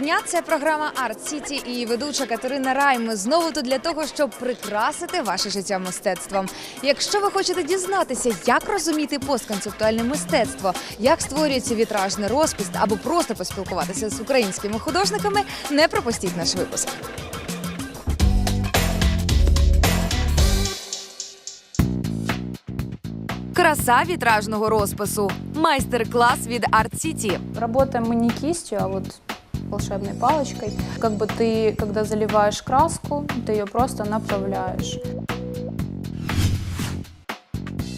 Дня! Це програма Арт Сіті і ведуча Катерина Рай. Ми знову тут для того, щоб прикрасити ваше життя мистецтвом. Якщо ви хочете дізнатися, як розуміти постконцептуальне мистецтво, як створюється вітражний розпис або просто поспілкуватися з українськими художниками, не пропустіть наш випуск. Краса вітражного розпису. Майстер-клас від Арт Сіті. Работаем мы не кистью, а вот волшебной палочкой. Как бы ты, когда заливаешь краску, ты ее просто направляешь.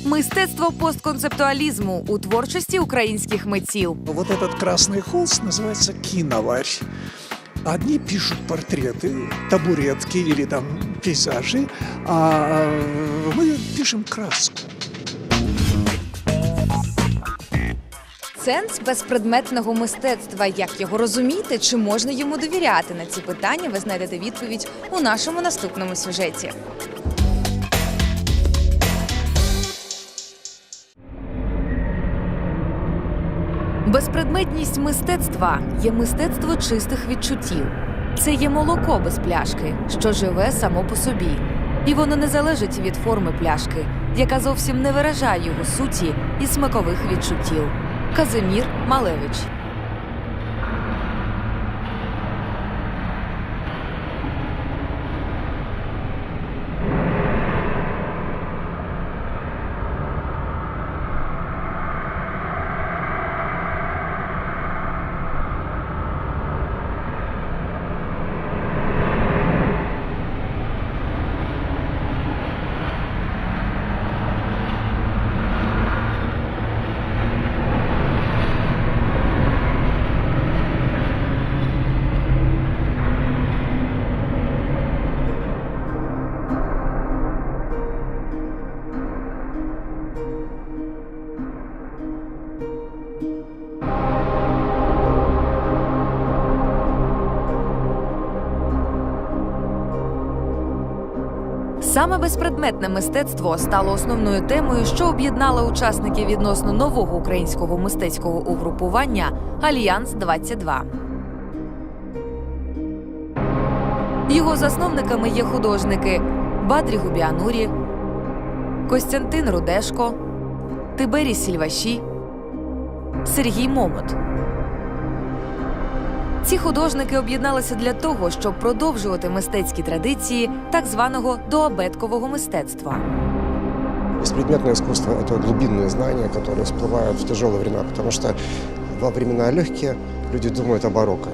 Мистецтво постконцептуалізму у творчості українських митців. Вот этот красный холст называется киноварь. Одни пишут портреты, табуретки или там пейзажи, а мы пишем краску. Сенс безпредметного мистецтва. Як його розуміти, чи можна йому довіряти? На ці питання ви знайдете відповідь у нашому наступному сюжеті. Безпредметність мистецтва є мистецтво чистих відчуттів. Це є молоко без пляшки, що живе само по собі. І воно не залежить від форми пляшки, яка зовсім не виражає його суті і смакових відчуттів. Казимір Малевич. Саме безпредметне мистецтво стало основною темою, що об'єднала учасників відносно нового українського мистецького угрупування Альянс 22 Його засновниками є художники Бадрі Губіанурі, Костянтин Рудешко, Тиберій Сільваші, Сергій Момот. Ці художники об'єдналися для того, щоб продовжувати мистецькі традиції так званого доабеткового мистецтва. Беспредметное искусство – это глубинные знания, которые всплывают в тяжелые времена, потому что во времена легкие люди думают о барокко.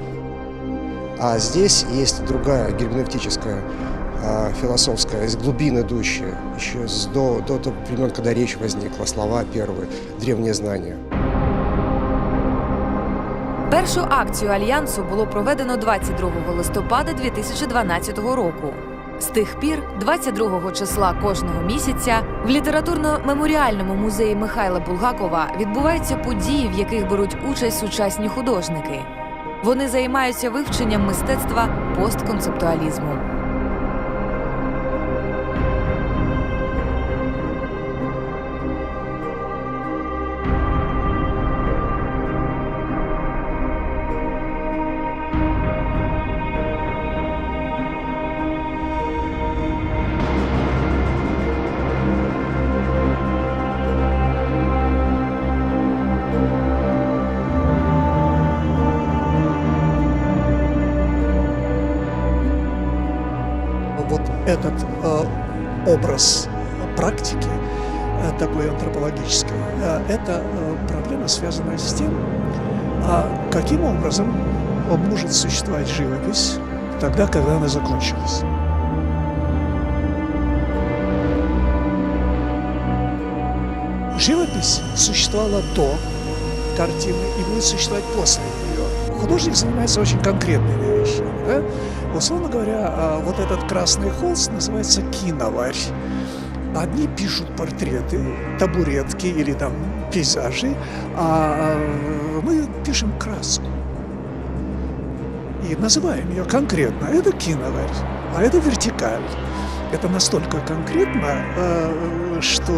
А здесь есть другая герменевтическая, а, философская, из глубин идущая, еще с- до, до того времен, когда речь возникла, слова первые, древние знания. Першу акцію альянсу було проведено 22 листопада 2012 року. З тих пір, 22 числа кожного місяця, в літературно-меморіальному музеї Михайла Булгакова відбуваються події, в яких беруть участь сучасні художники. Вони займаються вивченням мистецтва постконцептуалізму. Образ практики, э, такой антропологической, э, это э, проблема, связанная с тем, а каким образом может существовать живопись тогда, когда она закончилась. Живопись существовала до картины и будет существовать после. Художник занимается очень конкретными вещами. Да? Условно говоря, а, вот этот красный холст называется киноварь. Одни пишут портреты, табуретки или там пейзажи, а мы пишем краску. И называем ее конкретно. Это киноварь, а это вертикаль. Это настолько конкретно, э, что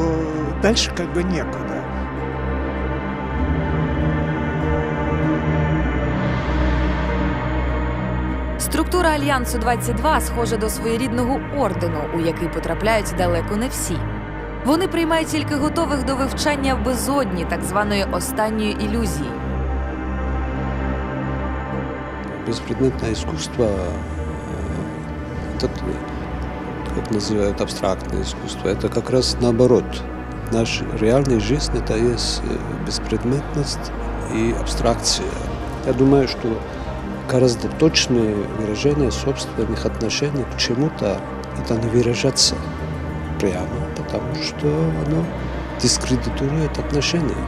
дальше как бы некуда. Структура альянсу 22 схожа до своєрідного ордену, у який потрапляють далеко не всі. Вони приймають тільки готових до вивчання в безодні так званої останньої ілюзії. Беспредметное искусство, э, это, как называют абстрактное искусство, это как раз наоборот. Наша реальная жизнь это есть э, беспредметность и абстракция. Я думаю, что гораздо точное выражение собственных отношений к чему-то это не выражаться прямо, потому что оно дискредитирует отношения.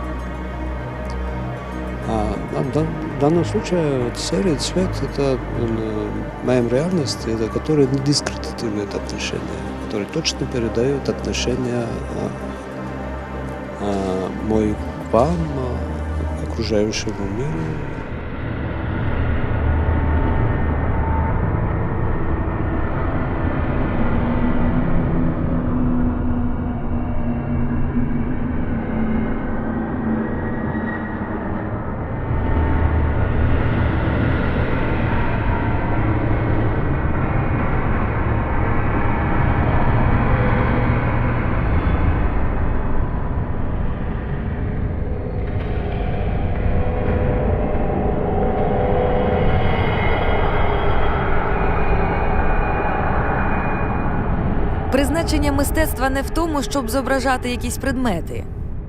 А а в дан- в данном случае серый цвет это он, э, в моем реальности, это который не дискредитирует отношения, который точно передает отношения а, а, мой к вам, а, окружающему миру. Призначення мистецтва не в тому, щоб зображати якісь предмети.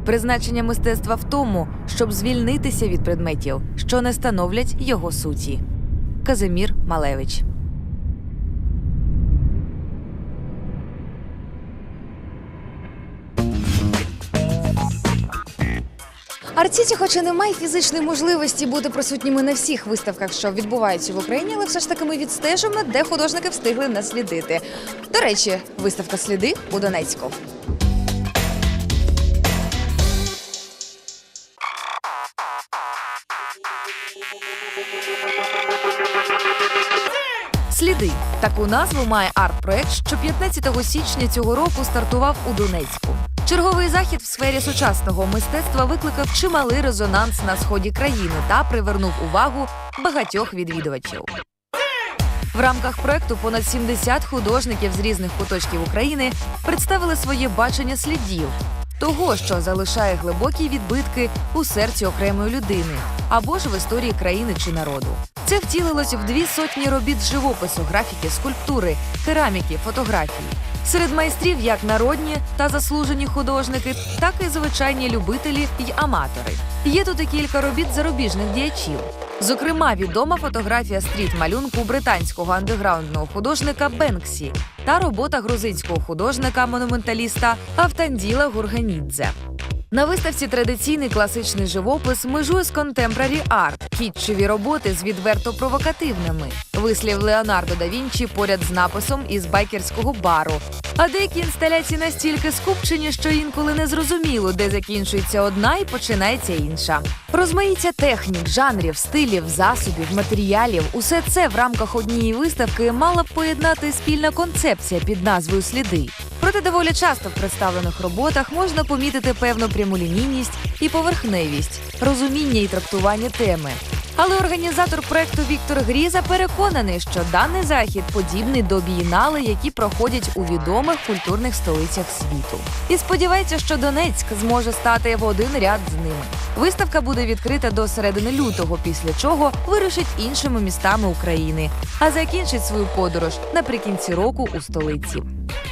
Призначення мистецтва в тому, щоб звільнитися від предметів, що не становлять його суті. Казимір Малевич. Арціті, хоча не має фізичної можливості бути присутніми на всіх виставках, що відбуваються в Україні, але все ж таки ми відстежимо, де художники встигли наслідити. До речі, виставка сліди у Донецьку. Сліди таку назву має арт-проект, що 15 січня цього року стартував у Донецьку. Черговий захід в сфері сучасного мистецтва викликав чималий резонанс на сході країни та привернув увагу багатьох відвідувачів. В рамках проекту понад 70 художників з різних куточків України представили своє бачення слідів того, що залишає глибокі відбитки у серці окремої людини або ж в історії країни чи народу. Це втілилось в дві сотні робіт живопису, графіки, скульптури, кераміки, фотографії. Серед майстрів як народні та заслужені художники, так і звичайні любителі й аматори. Є тут і кілька робіт зарубіжних діячів. Зокрема, відома фотографія стріт-малюнку британського андеграундного художника Бенксі та робота грузинського художника-монументаліста Автанділа Гурганідзе. На виставці традиційний класичний живопис межує з контемпрарі арт, кітчеві роботи з відверто провокативними. Вислів Леонардо да Вінчі поряд з написом із байкерського бару. А деякі інсталяції настільки скупчені, що інколи не зрозуміло, де закінчується одна і починається інша. Розмаїття технік, жанрів, стилів, засобів, матеріалів усе це в рамках однієї виставки мала б поєднати спільна концепція під назвою Сліди. Проте доволі часто в представлених роботах можна помітити певну прямолінійність і поверхневість, розуміння і трактування теми. Але організатор проекту Віктор Гріза переконаний, що даний захід подібний до бієнали, які проходять у відомих культурних столицях світу. І сподівається, що Донецьк зможе стати в один ряд з ними. Виставка буде відкрита до середини лютого, після чого вирушить іншими містами України, а закінчить свою подорож наприкінці року у столиці. –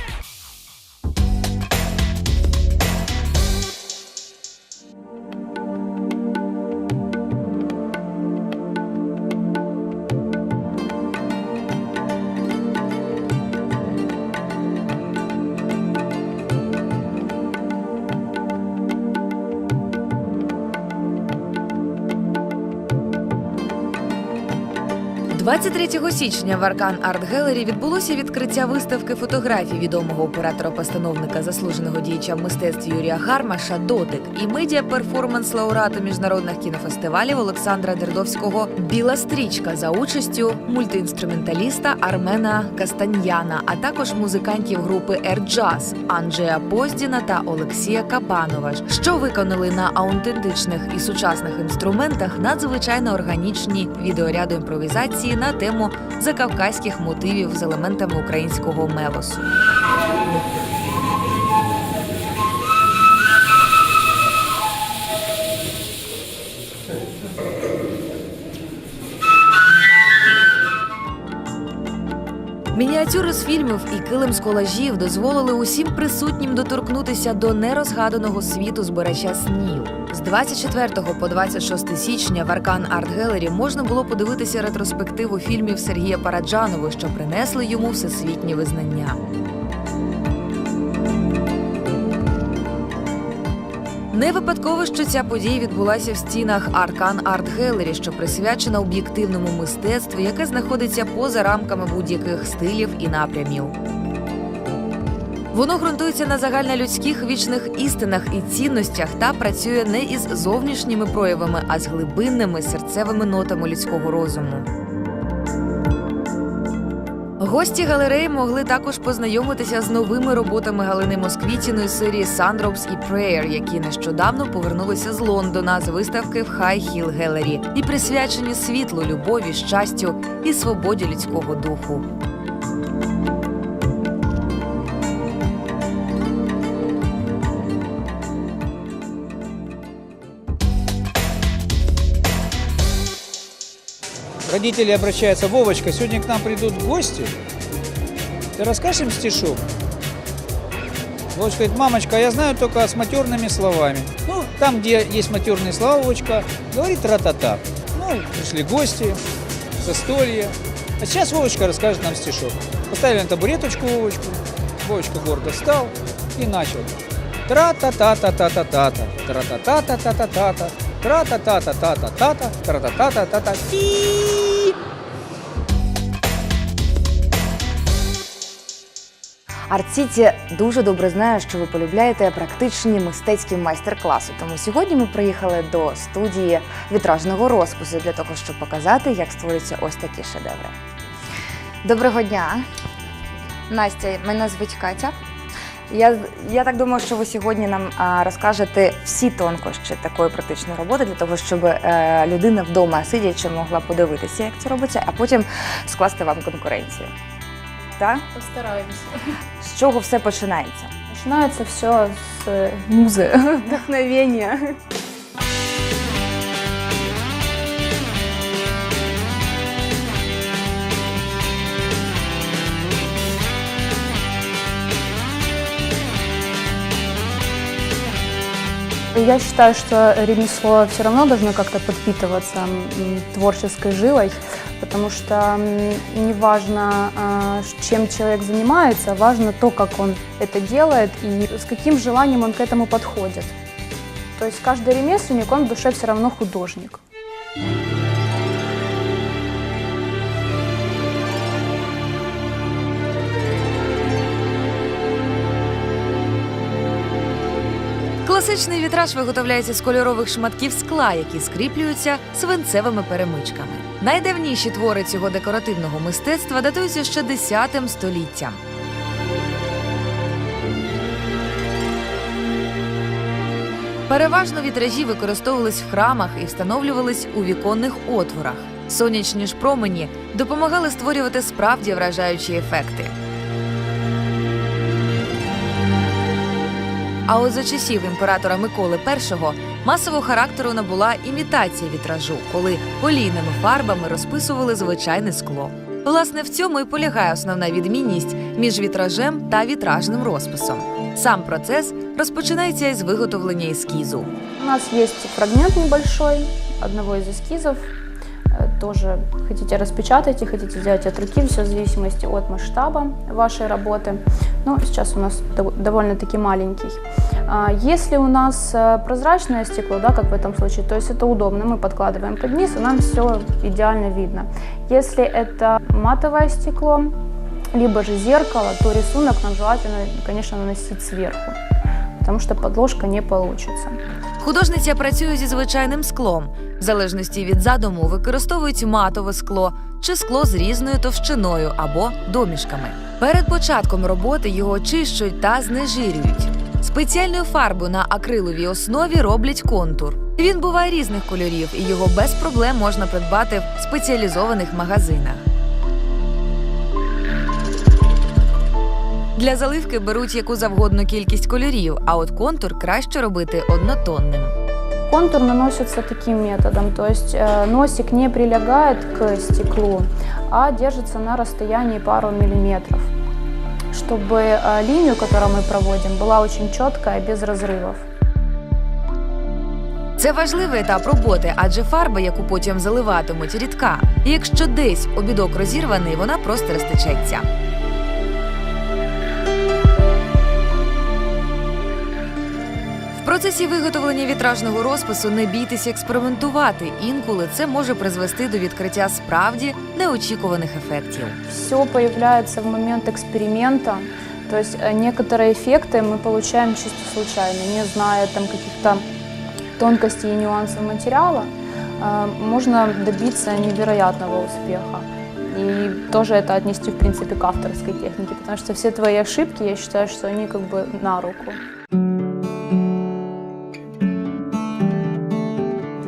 23 січня в Аркан Арт Гелері відбулося відкриття виставки фотографій відомого оператора-постановника заслуженого діяча мистецтв Юрія Гармаша Дотик і медіа перформанс лауреата міжнародних кінофестивалів Олександра Дердовського Біла стрічка за участю мультиінструменталіста Армена Кастаньяна, а також музикантів групи Jazz Анджея Поздіна та Олексія Кабанова, що виконали на аутентичних і сучасних інструментах надзвичайно органічні відеоряди імпровізації на тему закавказьких мотивів з елементами українського мелосу. Мініатюри з фільмів і килим з колажів дозволили усім присутнім доторкнутися до нерозгаданого світу збирача снів. З 24 по 26 січня в Аркан Арт Гелері можна було подивитися ретроспективу фільмів Сергія Параджанова, що принесли йому всесвітнє визнання. Не випадково, що ця подія відбулася в стінах Аркан Арт Гелері, що присвячена об'єктивному мистецтву, яке знаходиться поза рамками будь-яких стилів і напрямів. Воно ґрунтується на загальнолюдських вічних істинах і цінностях та працює не із зовнішніми проявами, а з глибинними серцевими нотами людського розуму. Гості галереї могли також познайомитися з новими роботами Галини Москвітіної серії Sandrops і Prayer, які нещодавно повернулися з Лондона з виставки в High Hill Gallery і присвячені світлу, любові, щастю і свободі людського духу. Родители обращаются, Вовочка, сегодня к нам придут гости, ты расскажешь им стишок? Вовочка говорит, мамочка, я знаю только с матерными словами. Ну, там, где есть матерные слова, Вовочка говорит тра-та-та. Ну, пришли гости, застолье. А сейчас Вовочка расскажет нам стишок. Поставили на табуреточку Вовочку, Вовочка гордо встал и начал. Тра-та-та-та-та-та-та-та, тра-та-та-та-та-та-та, тра-та-та-та-та-та-та, Арт-Сіті дуже добре знає, що ви полюбляєте практичні мистецькі майстер-класи. Тому сьогодні ми приїхали до студії вітражного розпису для того, щоб показати, як створюються ось такі шедеври. Доброго дня, Настя. Мене звуть Катя. Я, я так думаю, що ви сьогодні нам а, розкажете всі тонкощі такої практичної роботи для того, щоб е, людина вдома сидячи могла подивитися, як це робиться, а потім скласти вам конкуренцію Так? Постараемся. З чого все починається? Начинается все с э, музы, вдохновения. Я считаю, что ремесло все равно должно как-то подпитываться м, творческой жилой, Потому что м, неважно, а, чем человек занимается, важно то, как он это делает и с каким желанием он к этому подходит. То есть каждый ремесленник, он в душе все равно художник. Класичний вітраж виготовляється з кольорових шматків скла, які скріплюються свинцевими перемичками. Найдавніші твори цього декоративного мистецтва датуються ще 10 століттям. Переважно вітражі використовувались в храмах і встановлювались у віконних отворах. Сонячні ж промені допомагали створювати справді вражаючі ефекти. А от за часів імператора Миколи І масового характеру набула імітація вітражу, коли олійними фарбами розписували звичайне скло. Власне, в цьому і полягає основна відмінність між вітражем та вітражним розписом. Сам процес розпочинається із виготовлення ескізу. У нас есть фрагмент небольшой одного из эскизов Э, Тоже хотите распечатайте, хотите сделать от руки, все в зависимости от масштаба вашей работы. Но сейчас у нас дов- довольно-таки маленький. А, Если у нас э, прозрачное стекло, да, как в этом случае, то есть это удобно, мы подкладываем под низ, и нам все идеально видно. Если это матовое стекло, либо же зеркало, то рисунок нам желательно, конечно, наносить сверху, потому что подложка не получится. Художниця працює зі звичайним склом. В залежності від задуму використовують матове скло чи скло з різною товщиною або домішками. Перед початком роботи його очищують та знежирюють. Спеціальною фарбою на акриловій основі роблять контур. Він буває різних кольорів, і його без проблем можна придбати в спеціалізованих магазинах. Для заливки беруть яку завгодно кількість кольорів, а от контур краще робити однотонним. Контур наносится таким методом, то есть э, носик не прилегает к стеклу, а держится на расстоянии пару миллиметров, чтобы э, линию, которую мы проводим, была очень четкая, без разрывов. Це важливий етап роботи, адже фарба, яку потім заливатимуть, рідка. І якщо десь обідок розірваний, вона просто розтечеться. процесі виготовлення вітражного розпису не бійтеся експериментувати. Інколи це може призвести до відкриття справді неочікуваних ефектів. Все появляется в момент эксперимента, то есть э, некоторые эффекты мы получаем чисто случайно, не зная там каких-то тонкостей и нюансов материала, э, можно добиться невероятного успеха. И тоже это отнести, в принципе, к авторской технике, потому что все твои ошибки, я считаю, что они как бы на руку.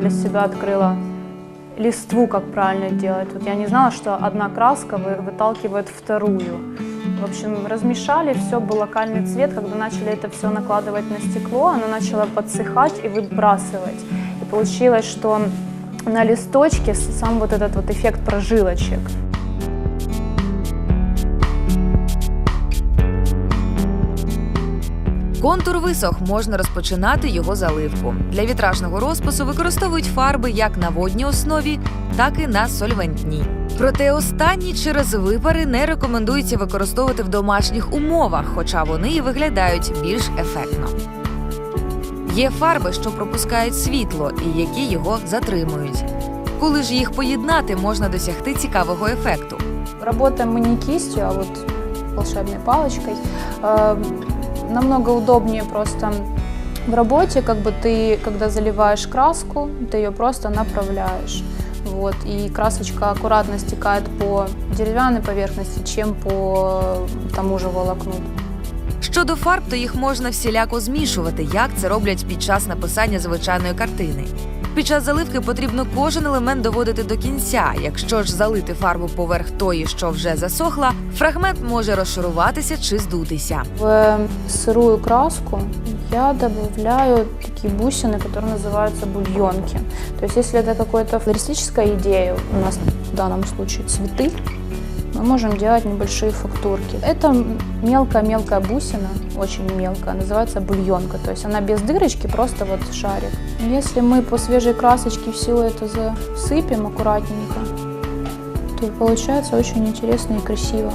Для себя открыла листву, как правильно делать. Вот я не знала, что одна краска вы- выталкивает вторую. В общем, размешали, все был локальный цвет. Когда начали это все накладывать на стекло, оно начало подсыхать и выбрасывать. И получилось, что на листочке с- сам вот этот вот эффект прожилочек. Контур висох, можна розпочинати його заливку. Для вітражного розпису використовують фарби як на водній основі, так і на сольвентній. Проте останні через випари не рекомендується використовувати в домашніх умовах, хоча вони і виглядають більш ефектно. Є фарби, що пропускають світло і які його затримують. Коли ж їх поєднати, можна досягти цікавого ефекту. Работаем мы не кистью, а вот волшебной палочкой Э, Намного удобнее просто в работе, как бы ты, когда заливаешь краску, ты ее просто направляешь. Вот, и красочка аккуратно стекает по деревянной поверхности, чем по тому же волокну. Щодо фарб, то їх можна всіляко змішувати, як це роблять під час написання звичайної картини. Під час заливки потрібно кожен елемент доводити до кінця. Якщо ж залити фарбу поверх тої, що вже засохла, фрагмент може розшаруватися чи здутися. В сырую краску я добавляю такие бусины, которые называются бульонки. То есть если это какая-то флористическая идея, у нас в данном случае цветы, мы можем делать небольшие фактурки. Это мелкая-мелкая бусина, очень мелкая, называется бульонка. То есть она без дырочки, просто вот шарик. Если мы по свежей красочке все это засыпем аккуратненько, то получается очень интересно и красиво.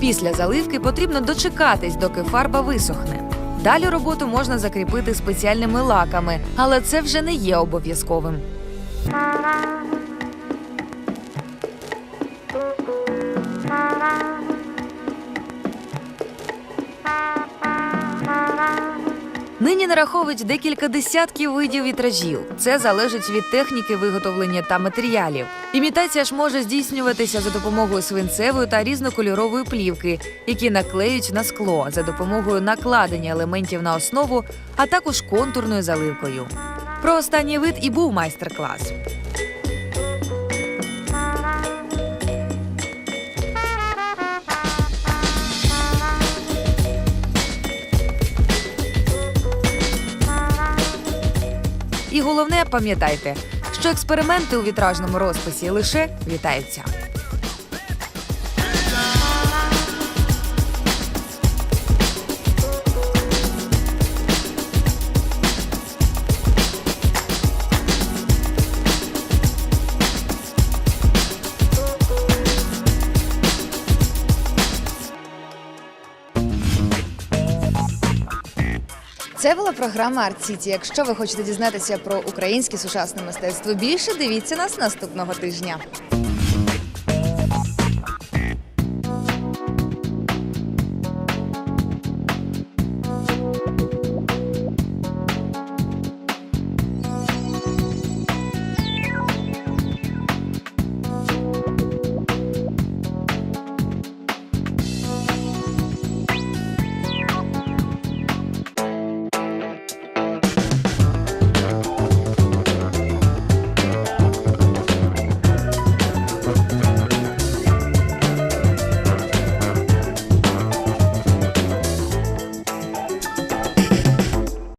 Після заливки потрібно дочекатись, доки фарба висохне. Далі роботу можна закріпити спеціальними лаками, але це вже не є обов'язковим. Нині нараховують декілька десятків видів вітражів. Це залежить від техніки виготовлення та матеріалів. Імітація ж може здійснюватися за допомогою свинцевої та різнокольорової плівки, які наклеють на скло за допомогою накладення елементів на основу, а також контурною заливкою. Про останній вид і був майстер-клас. І головне, пам'ятайте, що експерименти у вітражному розписі лише вітаються. Це була програма Арт Сіті. Якщо ви хочете дізнатися про українське сучасне мистецтво більше, дивіться нас наступного тижня.